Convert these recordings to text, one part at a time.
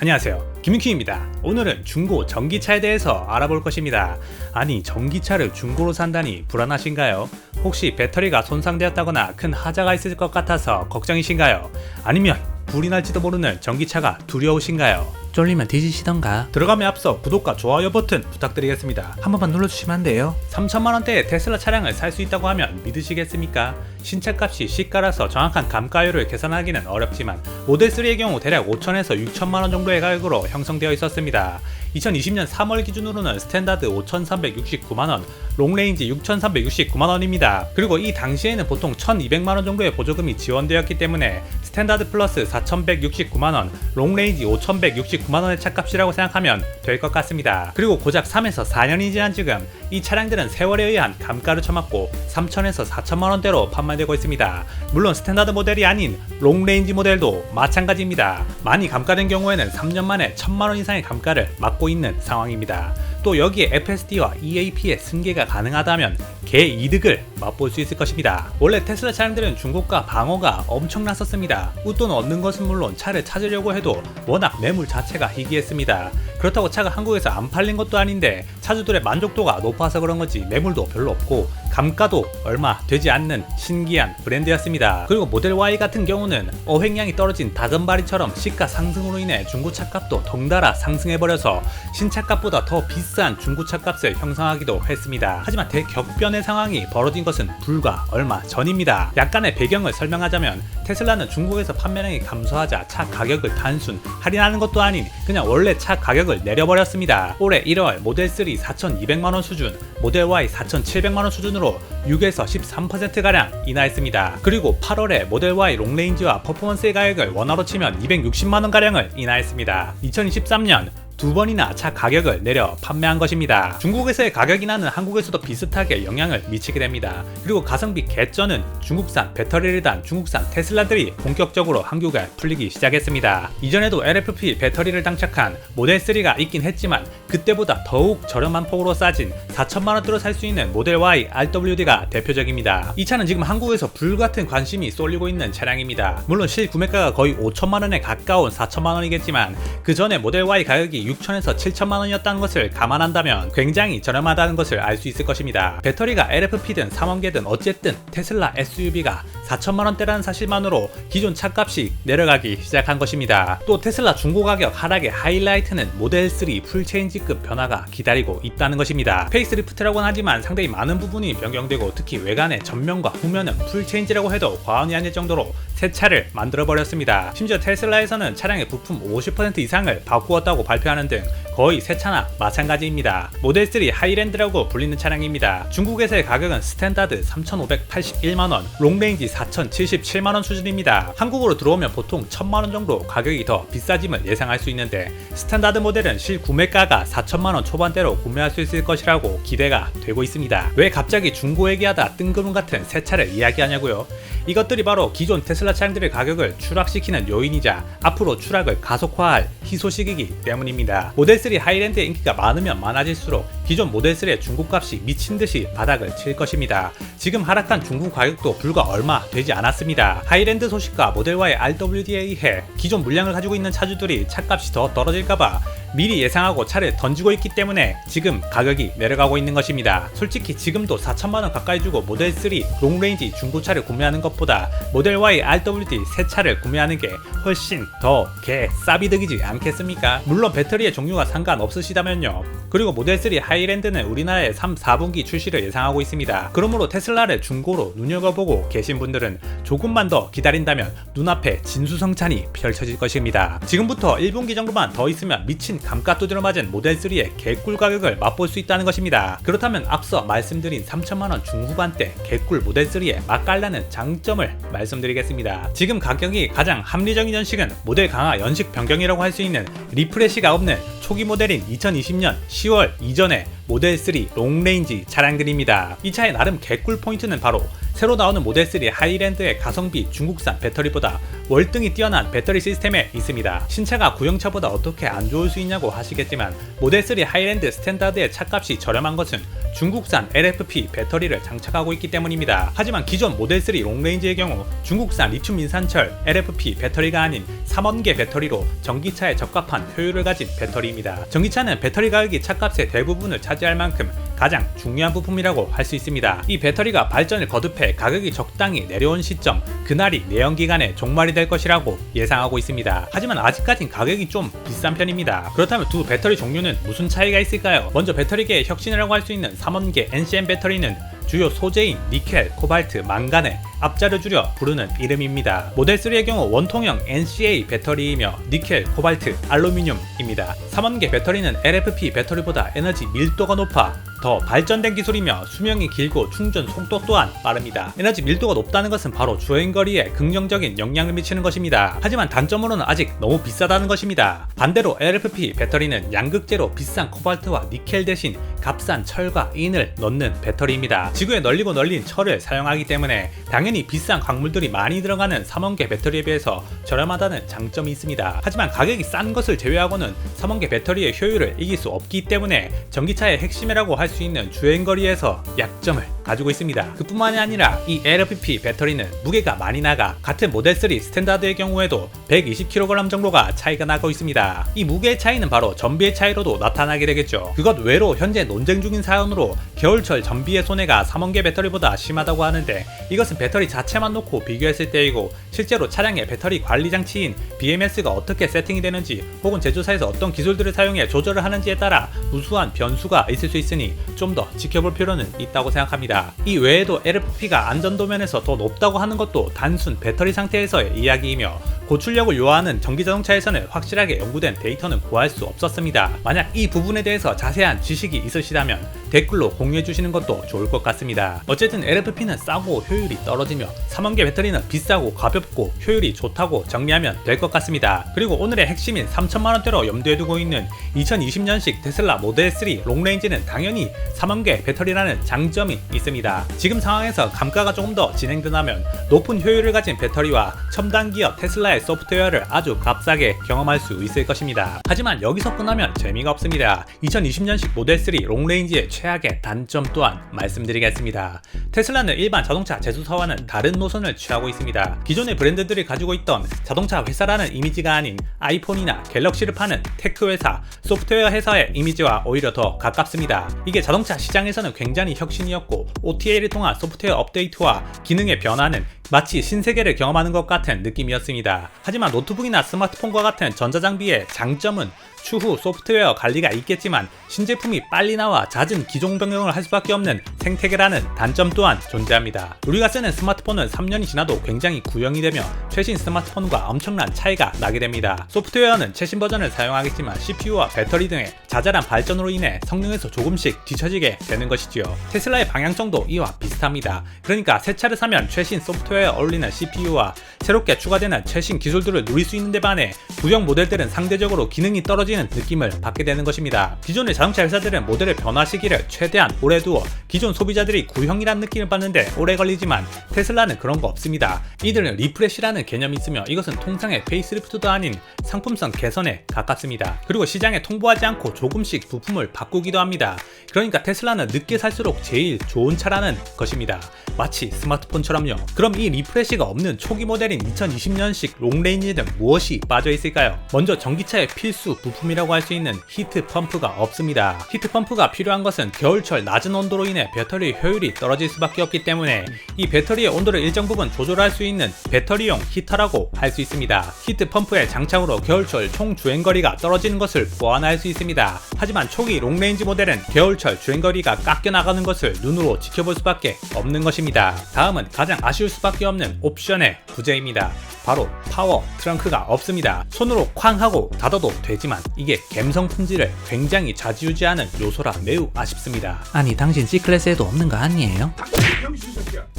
안녕하세요. 김윤키입니다. 오늘은 중고 전기차에 대해서 알아볼 것입니다. 아니, 전기차를 중고로 산다니 불안하신가요? 혹시 배터리가 손상되었다거나 큰 하자가 있을 것 같아서 걱정이신가요? 아니면 불이 날지도 모르는 전기차가 두려우신가요? 쫄리면 뒤지시던가 들어감에 앞서 구독과 좋아요 버튼 부탁드리겠습니다 한 번만 눌러주시면 안 돼요? 3천만원대의 테슬라 차량을 살 수 있다고 하면 믿으시겠습니까? 신차값이 시가라서 정확한 감가율을 계산하기는 어렵지만 모델3의 경우 대략 5천에서 6천만원 정도의 가격으로 형성되어 있었습니다 2020년 3월 기준으로는 스탠다드 5,369만원, 롱레인지 6,369만원입니다. 그리고 이 당시에는 보통 1,200만원 정도의 보조금이 지원되었기 때문에 스탠다드 플러스 4,169만원, 롱레인지 5,169만원의 차값이라고 생각하면 될 것 같습니다. 그리고 고작 3에서 4년이 지난 지금 이 차량들은 세월에 의한 감가를 쳐맞고 3천에서 4천만원대로 판매되고 있습니다. 물론 스탠다드 모델이 아닌 롱레인지 모델도 마찬가지입니다. 많이 감가된 경우에는 3년 만에 1천만원 이상의 감가를 맞고 있는 상황입니다. 또 여기에 FSD와 EAP의 승계가 가능하다면 개이득을 맛볼 수 있을 것입니다. 원래 테슬라 차량들은 중고가 방어가 엄청났었습니다. 웃돈 얻는 것은 물론 차를 찾으려고 해도 워낙 매물 자체가 희귀했습니다. 그렇다고 차가 한국에서 안 팔린 것도 아닌데 차주들의 만족도가 높아서 그런 건지 매물도 별로 없고 감가도 얼마 되지 않는 신기한 브랜드였습니다. 그리고 모델 Y 같은 경우는 어획량이 떨어진 다금바리처럼 시가 상승으로 인해 중고차 값도 덩달아 상승해버려서 신차 값보다 더 비싼 중고차 값을 형성하기도 했습니다. 하지만 대격변의 상황이 벌어진 것은 불과 얼마 전입니다. 약간의 배경을 설명하자면 테슬라는 중국에서 판매량이 감소하자 차 가격을 단순 할인하는 것도 아닌 그냥 원래 차 가격을 내려버렸습니다. 올해 1월 모델 3 4,200만원 수준, 모델 Y 4,700만원 수준으로 6에서 13%가량 인하했습니다. 그리고 8월에 모델 Y 롱레인지와 퍼포먼스의 가격을 원화로 치면 260만원가량을 인하했습니다. 2023년 두 번이나 차 가격을 내려 판매한 것입니다. 중국에서의 가격이 나는 한국에서도 비슷하게 영향을 미치게 됩니다. 그리고 가성비 개쩌는 중국산 배터리를 단 중국산 테슬라들이 본격적으로 한국에 풀리기 시작했습니다. 이전에도 LFP 배터리를 장착한 모델 3가 있긴 했지만 그때보다 더욱 저렴한 폭으로 싸진 4천만원대로 살 수 있는 모델 Y RWD가 대표적입니다. 이 차는 지금 한국에서 불같은 관심이 쏠리고 있는 차량입니다. 물론 실 구매가가 거의 5천만원에 가까운 4천만원이겠지만 그 전에 모델 Y 가격이 6천에서 7천만 원이었다는 것을 감안한다면 굉장히 저렴하다는 것을 알 수 있을 것입니다. 배터리가 LFP든 3원계든 어쨌든 테슬라 SUV가 4천만 원대라는 사실만으로 기존 차값이 내려가기 시작한 것입니다. 또 테슬라 중고 가격 하락의 하이라이트는 모델 3 풀체인지급 변화가 기다리고 있다는 것입니다. 페이스리프트라고는 하지만 상당히 많은 부분이 변경되고 특히 외관의 전면과 후면은 풀체인지라고 해도 과언이 아닐 정도로 새 차를 만들어 버렸습니다. 심지어 테슬라에서는 차량의 부품 50% 이상을 바꾸었다고 발표하는 등 거의 새 차나 마찬가지입니다. 모델 3 하이랜드라고 불리는 차량입니다. 중국에서의 가격은 스탠다드 3,581만원, 롱레인지 4,077만원 수준입니다. 한국으로 들어오면 보통 1,000만원 정도 가격이 더 비싸짐을 예상할 수 있는데 스탠다드 모델은 실구매가가 4천만원 초반대로 구매할 수 있을 것이라고 기대가 되고 있습니다. 왜 갑자기 중고 얘기하다 뜬금없 같은 새 차를 이야기하냐고요? 이것들이 바로 기존 테슬라 차량들의 가격을 추락시키는 요인이자 앞으로 추락을 가속화할 희소식이기 때문입니다. 모델3 하이랜드의 인기가 많으면 많아질수록 기존 모델 3의 중고값이 미친 듯이 바닥을 칠 것입니다. 지금 하락한 중고 가격도 불과 얼마 되지 않았습니다. 하이랜드 소식과 모델 Y RWD에 의해 기존 물량을 가지고 있는 차주들이 차값이 더 떨어질까봐 미리 예상하고 차를 던지고 있기 때문에 지금 가격이 내려가고 있는 것입니다. 솔직히 지금도 4천만원 가까이 주고 모델 3 롱레인지 중고차를 구매하는 것보다 모델 Y RWD 새 차를 구매하는 게 훨씬 더 개 싸비득이지 않겠습니까? 물론 배터리의 종류가 상관없으시다면요. 그리고 모델 3 하이 랜드는 우리나라에 3, 4분기 출시를 예상하고 있습니다. 그러므로 테슬라를 중고로 눈여겨보고 계신 분들은 조금만 더 기다린다면 눈앞에 진수성찬이 펼쳐질 것입니다. 지금부터 1분기 정도만 더 있으면 미친 감가 두드려 맞은 모델 3의 개꿀 가격을 맛볼 수 있다는 것입니다. 그렇다면 앞서 말씀드린 3천만원 중후반대 개꿀 모델 3의 맛깔나는 장점을 말씀드리겠습니다. 지금 가격이 가장 합리적인 연식은 모델 강화 연식 변경이라고 할 수 있는 리프레시가 없는 초기 모델인 2020년 10월 이전 의 모델 3 롱레인지 차량들입니다. 이 차의 나름 개꿀 포인트는 바로 새로 나오는 모델 3 하이랜드의 가성비 중국산 배터리보다 월등히 뛰어난 배터리 시스템에 있습니다. 신차가 구형차보다 어떻게 안 좋을 수 있냐고 하시겠지만 모델 3 하이랜드 스탠다드의 차값이 저렴한 것은 중국산 LFP 배터리를 장착하고 있기 때문입니다. 하지만 기존 모델 3 롱레인지의 경우 중국산 리튬 인산철 LFP 배터리가 아닌 3원계 배터리로 전기차에 적합한 효율을 가진 배터리입니다. 전기차는 배터리 가격이 차값의 대부분을 차지 할 만큼 가장 중요한 부품이라고 할 수 있습니다. 이 배터리가 발전을 거듭해 가격이 적당히 내려온 시점, 그날이 내연기관의 종말이 될 것이라고 예상하고 있습니다. 하지만 아직까진 가격이 좀 비싼 편입니다. 그렇다면 두 배터리 종류는 무슨 차이가 있을까요? 먼저 배터리계의 혁신이라고 할 수 있는 3원계 NCM 배터리는 주요 소재인 니켈, 코발트, 망간의 앞자를 줄여 부르는 이름입니다. 모델 3의 경우 원통형 NCA 배터리이며 니켈, 코발트, 알루미늄입니다. 3원계 배터리는 LFP 배터리보다 에너지 밀도가 높아 더 발전된 기술이며 수명이 길고 충전 속도 또한 빠릅니다. 에너지 밀도가 높다는 것은 바로 주행거리에 긍정적인 영향을 미치는 것입니다. 하지만 단점으로는 아직 너무 비싸다는 것입니다. 반대로 LFP 배터리는 양극재로 비싼 코발트와 니켈 대신 값싼 철과 인을 넣는 배터리입니다. 지구에 널리고 널린 철을 사용하기 때문에 당연히 비싼 광물들이 많이 들어가는 3원계 배터리에 비해서 저렴하다는 장점이 있습니다. 하지만 가격이 싼 것을 제외하고는 3원계 배터리의 효율을 이길 수 없기 때문에 전기차의 핵심이라고 할수 있는 주행거리에서 약점을 가지고 있습니다. 그뿐만이 아니라 이 LFP 배터리는 무게가 많이 나가 같은 모델 3 스탠다드의 경우에도 120kg 정도가 차이가 나고 있습니다. 이 무게의 차이는 바로 전비의 차이로도 나타나게 되겠죠. 그것 외로 현재 논쟁 중인 사연으로 겨울철 전비의 손해가 3원계 배터리보다 심하다고 하는데 이것은 배터리 자체만 놓고 비교했을 때이고 실제로 차량의 배터리 관리 장치인 BMS가 어떻게 세팅이 되는지 혹은 제조사에서 어떤 기술들을 사용해 조절을 하는지에 따라 무수한 변수가 있을 수 있으니 좀 더 지켜볼 필요는 있다고 생각합 니다. 이 외에도 LFP가 안전도 면에서 더 높다고 하는 것도 단순 배터리 상태에서의 이야기이며 고출력을 요하는 전기 자동차에서는 확실하게 연구된 데이터는 구할 수 없었습니다. 만약 이 부분에 대해서 자세한 지식이 있으시다면 댓글로 공유해 주시는 것도 좋을 것 같습니다. 어쨌든 LFP는 싸고 효율이 떨어지며 3원계 배터리는 비싸고 가볍고 효율이 좋다고 정리하면 될 것 같습니다. 그리고 오늘의 핵심인 3천만원대로 염두에 두고 있는 2020년식 테슬라 모델 3 롱레인지는 당연히 3원계 배터리라는 장점이 있습니다. 지금 상황에서 감가가 조금 더 진행된다면 높은 효율을 가진 배터리와 첨단 기업 테슬라의 소프트웨어를 아주 값싸게 경험할 수 있을 것입니다. 하지만 여기서 끝나면 재미가 없습니다. 2020년식 모델 3 롱레인지의 최악의 단점 또한 말씀드리겠습니다. 테슬라는 일반 자동차 제조사와는 다른 노선을 취하고 있습니다. 기존의 브랜드들이 가지고 있던 자동차 회사라는 이미지가 아닌 아이폰이나 갤럭시를 파는 테크 회사, 소프트웨어 회사의 이미지와 오히려 더 가깝습니다. 이게 자동차 시장에서는 굉장히 혁신이었고 OTA를 통한 소프트웨어 업데이트와 기능의 변화는 마치 신세계를 경험하는 것 같은 느낌이었습니다. 하지만 노트북이나 스마트폰과 같은 전자장비의 장점은 추후 소프트웨어 관리가 있겠지만 신제품이 빨리 나와 잦은 기종 변경을 할 수밖에 없는 생태계라는 단점 또한 존재합니다. 우리가 쓰는 스마트폰은 3년이 지나도 굉장히 구형이 되며 최신 스마트폰과 엄청난 차이가 나게 됩니다. 소프트웨어는 최신 버전을 사용하겠지만 CPU와 배터리 등의 자잘한 발전으로 인해 성능에서 조금씩 뒤처지게 되는 것이지요. 테슬라의 방향성도 이와 비슷합니다. 그러니까 새 차를 사면 최신 소프트웨어에 어울리는 CPU와 새롭게 추가되는 최신 기술들을 누릴 수 있는 데 반해 구형 모델들은 상대적으로 기능이 떨어지는 느낌을 받게 되는 것입니다. 기존의 자동차 회사들은 모델을 변화 시기를 최대한 오래 두어 기존 소비자들이 구형이란 느낌을 받는데 오래 걸리지만 테슬라는 그런 거 없습니다. 이들은 리프레시라는 개념이 있으며 이것은 통상의 페이스리프트도 아닌 상품성 개선에 가깝습니다. 그리고 시장에 통보하지 않고 조금씩 부품을 바꾸기도 합니다. 그러니까 테슬라는 늦게 살수록 제일 좋은 차라는 것입니다. 마치 스마트폰처럼요. 그럼 이 리프레시가 없는 초기 모델인 2020년식 롱레인지는 무엇이 빠져 있을까요? 먼저 전기차의 필수 부품이라고 할 수 있는 히트 펌프가 없습니다. 히트 펌프가 필요한 것은 겨울철 낮은 온도로 인해 배터리 효율이 떨어질 수밖에 없기 때문에 이 배터리의 온도를 일정 부분 조절할 수 있는 배터리용 히터라고 할 수 있습니다. 히트 펌프의 장착으로 겨울철 총 주행거리가 떨어지는 것을 보완할 수 있습니다. 하지만 초기 롱레인지 모델은 겨울철 주행거리가 깎여 나가는 것을 눈으로 지켜볼 수밖에 없는 것입니다. 다음은 가장 아쉬울 수밖에 없는 옵션의 부재입니다. 바로 파워 트렁크가 없습니다. 손으로 쾅 하고 닫아도 되지만 이게 감성 품질을 굉장히 좌지우지하는 요소라 매우 아쉽습니다. 아니 당신 C클래스 에도 없는 거 아니에요?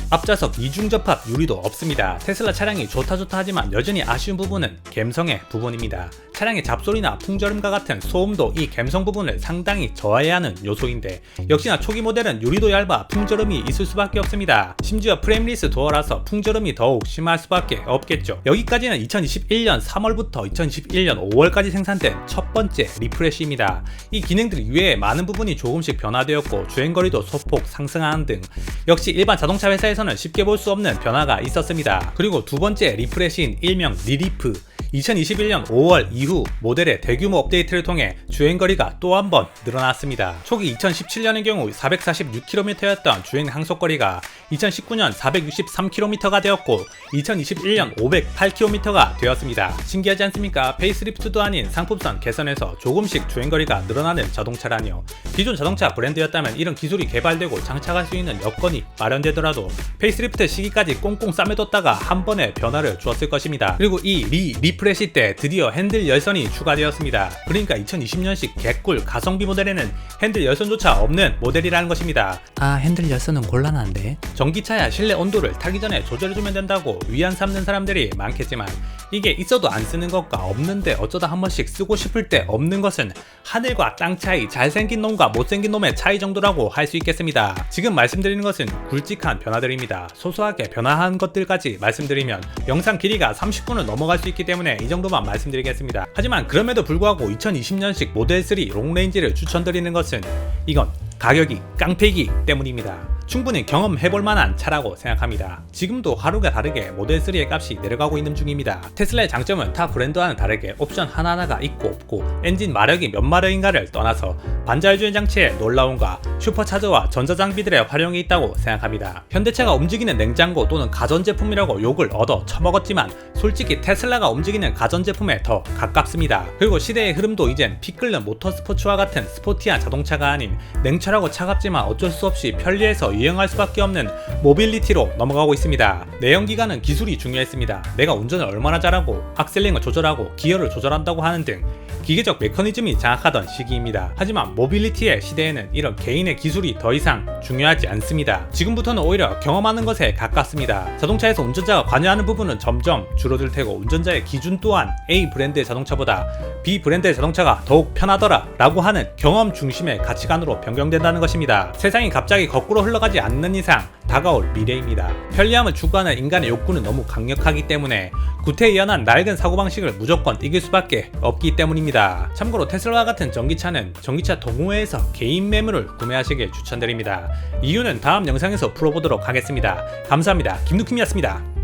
앞좌석 이중 접합 유리도 없습니다. 테슬라 차량이 좋다 좋다 하지만 여전히 아쉬운 부분은 감성의 부분입니다. 차량의 잡소리나 풍절음과 같은 소음도 이 감성 부분을 상당히 저하해야 하는 요소인데 역시나 초기 모델은 유리도 얇아 풍절음이 있을 수밖에 없습니다. 심지어 프레임리스 도어라서 풍절음이 더욱 심할 수밖에 없겠죠. 여기까지는 2021년 3월부터 2021년 5월까지 생산된 첫 번째 리프레시입니다. 이 기능들 이외에 많은 부분이 조금씩 변화되었고 주행거리도 소폭 상승하는 등 역시 일반 자동차 회사에서는 쉽게 볼 수 없는 변화가 있었습니다. 그리고 두 번째 리프레시인 일명 리리프 2021년 5월 이후 모델의 대규모 업데이트를 통해 주행거리가 또 한 번 늘어났습니다. 초기 2017년의 경우 446km였던 주행 항속거리가 2019년 463km가 되었고 2021년 508km가 되었습니다. 신기하지 않습니까? 페이스리프트도 아닌 상품성 개선에서 조금씩 주행거리가 늘어나는 자동차라니요. 기존 자동차 브랜드였다면 이런 기술이 개발되고 장착할 수 있는 여건이 마련되더라도 페이스리프트 시기까지 꽁꽁 싸매뒀다가 한 번에 변화를 주었을 것입니다. 그리고 이 리 리프레시 때 드디어 핸들 열선이 추가되었습니다. 그러니까 2020년식 개꿀 가성비 모델에는 핸들 열선조차 없는 모델이라는 것입니다. 아 핸들 열선은 곤란한데 전기차야 실내 온도를 타기 전에 조절해주면 된다고 위안 삼는 사람들이 많겠지만 이게 있어도 안 쓰는 것과 없는데 어쩌다 한 번씩 쓰고 싶을 때 없는 것은 하늘과 땅 차이 잘생긴 놈과 못생긴 놈의 차이 정도라고 할 수 있겠습니다. 지금 말씀드리는 것은 굵직한 변화들입니다. 소소하게 변화한 것들까지 말씀드리면 영상 길이가 30분을 넘어갈 수 있기 때문에 이 정도만 말씀드리겠습니다. 하지만 그럼에도 불구하고 2020년식 모델 3 롱레인지를 추천드리는 것은 이건 가격이 깡패기 때문입니다. 충분히 경험해볼 만한 차라고 생각합니다. 지금도 하루가 다르게 모델 3의 값이 내려가고 있는 중입니다. 테슬라의 장점은 타 브랜드와는 다르게 옵션 하나하나가 있고 없고 엔진 마력이 몇 마력인가를 떠나서 반자율 주행 장치의 놀라움과 슈퍼차저와 전자장비들의 활용이 있다고 생각합니다. 현대차가 움직이는 냉장고 또는 가전제품이라고 욕을 얻어 처먹었지만 솔직히 테슬라가 움직이는 가전제품에 더 가깝습니다. 그리고 시대의 흐름도 이젠 피 끓는 모터스포츠와 같은 스포티한 자동차가 아닌 냉철하고 차갑지만 어쩔 수 없이 편리해서 유행할 수밖에 없는 모빌리티로 넘어가고 있습니다. 내연기관은 기술이 중요했습니다. 내가 운전을 얼마나 잘하고 악셀링을 조절하고 기어를 조절한다고 하는 등 기계적 메커니즘이 장악하던 시기입니다. 하지만 모빌리티의 시대에는 이런 개인의 기술이 더 이상 중요하지 않습니다. 지금부터는 오히려 경험하는 것에 가깝습니다. 자동차에서 운전자가 관여하는 부분은 점점 줄어들 테고 운전자의 기준 또한 A 브랜드의 자동차보다 B 브랜드의 자동차가 더욱 편하더라 라고 하는 경험 중심의 가치관으로 변경된다는 것입니다. 세상이 갑자기 거꾸로 흘러 가지 않는 이상 다가올 미래입니다. 편리함을 추구하는 인간의 욕구는 너무 강력하기 때문에 구태의연한 낡은 사고방식을 무조건 이길 수밖에 없기 때문입니다. 참고로 테슬라와 같은 전기차는 전기차 동호회에서 개인 매물을 구매하시길 추천드립니다. 이유는 다음 영상에서 풀어보도록 하겠습니다. 감사합니다. 김누킴이었습니다.